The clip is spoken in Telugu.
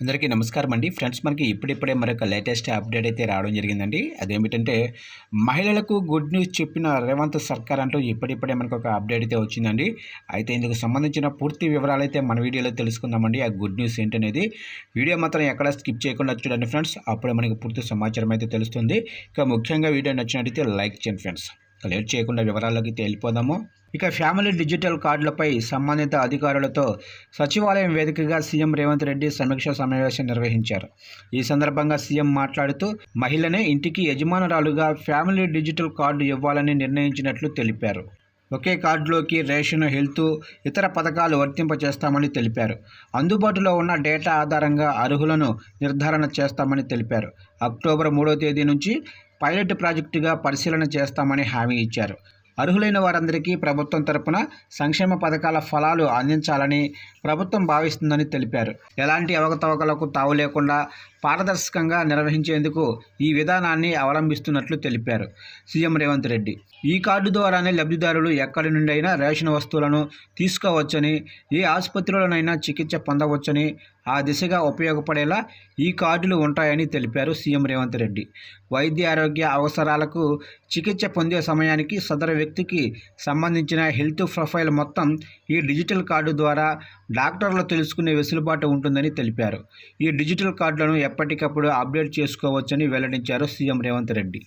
అందరికీ నమస్కారం అండి. ఫ్రెండ్స్ మనకి ఇప్పుడిప్పుడే మరొక లేటెస్ట్ అప్డేట్ అయితే రావడం జరిగిందండి. అదేమిటంటే మహిళలకు గుడ్ న్యూస్ చెప్పిన రేవంత్ సర్కార్ అంటూ ఇప్పుడిప్పుడే మనకు ఒక అప్డేట్ అయితే వచ్చిందండి. అయితే ఇందుకు సంబంధించిన పూర్తి వివరాలు అయితే మన వీడియోలో తెలుసుకుందామండి. ఆ గుడ్ న్యూస్ ఏంటనేది వీడియో మాత్రం ఎక్కడ స్కిప్ చేయకుండా చూడండి ఫ్రెండ్స్. అప్పుడే మనకి పూర్తి సమాచారం అయితే తెలుస్తుంది. ఇక ముఖ్యంగా వీడియో నచ్చినట్టయితే లైక్ చేయండి ఫ్రెండ్స్. లేట్ చేయకుండా వివరాల్లోకి అయితే వెళ్ళిపోదాము. ఇక ఫ్యామిలీ డిజిటల్ కార్డులపై సంబంధిత అధికారులతో సచివాలయం వేదికగా సీఎం రేవంత్ రెడ్డి సమీక్ష సమావేశం నిర్వహించారు. ఈ సందర్భంగా సీఎం మాట్లాడుతూ మహిళనే ఇంటికి యజమానురాలుగా ఫ్యామిలీ డిజిటల్ కార్డు ఇవ్వాలని నిర్ణయించినట్లు తెలిపారు. ఒకే కార్డులోకి రేషన్ హెల్త్ ఇతర పథకాలు వర్తింపచేస్తామని తెలిపారు. అందుబాటులో ఉన్న డేటా ఆధారంగా అర్హులను నిర్ధారణ చేస్తామని తెలిపారు. అక్టోబర్ మూడో తేదీ నుంచి పైలట్ ప్రాజెక్టుగా పరిశీలన చేస్తామని హామీ ఇచ్చారు. అర్హులైన వారందరికీ ప్రభుత్వం తరపున సంక్షేమ పథకాల ఫలాలు అందించాలని ప్రభుత్వం భావిస్తుందని తెలిపారు. ఎలాంటి అవకతవకలకు తావు లేకుండా పారదర్శకంగా నిర్వహించేందుకు ఈ విధానాన్ని అవలంబిస్తున్నట్లు తెలిపారు సీఎం రేవంత్ రెడ్డి. ఈ కార్డు ద్వారానే లబ్ధిదారులు ఎక్కడి నుండైనా రేషన్ వస్తువులను తీసుకోవచ్చని ఏ ఆసుపత్రిలోనైనా చికిత్స పొందవచ్చని ఆ దిశగా ఉపయోగపడేలా ఈ కార్డులు ఉంటాయని తెలిపారు సీఎం రేవంత్ రెడ్డి. వైద్య ఆరోగ్య అవసరాలకు చికిత్స పొందే సమయానికి సదరు వ్యక్తికి సంబంధించిన హెల్త్ ప్రొఫైల్ మొత్తం ఈ డిజిటల్ కార్డు ద్వారా డాక్టర్లు తెలుసుకునే వెసులుబాటు ఉంటుందని తెలిపారు. ఈ డిజిటల్ కార్డులను ఎప్పటికప్పుడు అప్డేట్ చేసుకోవచ్చని వెల్లడించారు సీఎం రేవంత్ రెడ్డి.